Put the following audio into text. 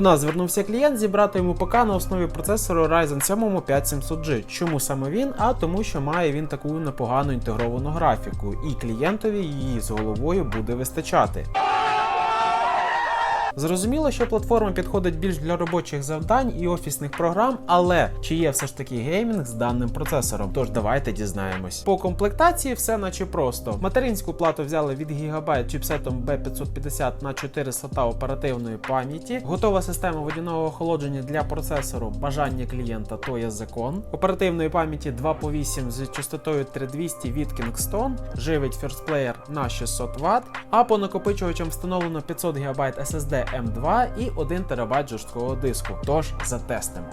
До нас звернувся клієнт зібрати йому ПК на основі процесору Ryzen 7 5700G. Чому саме він? А тому, що має він таку непогану інтегровану графіку, і клієнтові її з головою буде вистачати. Зрозуміло, що платформа підходить більш для робочих завдань і офісних програм, але чи є все ж таки геймінг з даним процесором? Тож давайте дізнаємось. По комплектації все наче просто. Материнську плату взяли від Gigabyte чіпсетом B550 на 4 слота оперативної пам'яті. Готова система водяного охолодження для процесору. Бажання клієнта то є закон. Оперативної пам'яті 2 по 8 з частотою 3200 від Kingston. Живить Player на 600 Вт, а по накопичувачам встановлено 500 ГБ SSD M2 і 1 ТБ жорсткого диску. Тож затестимо.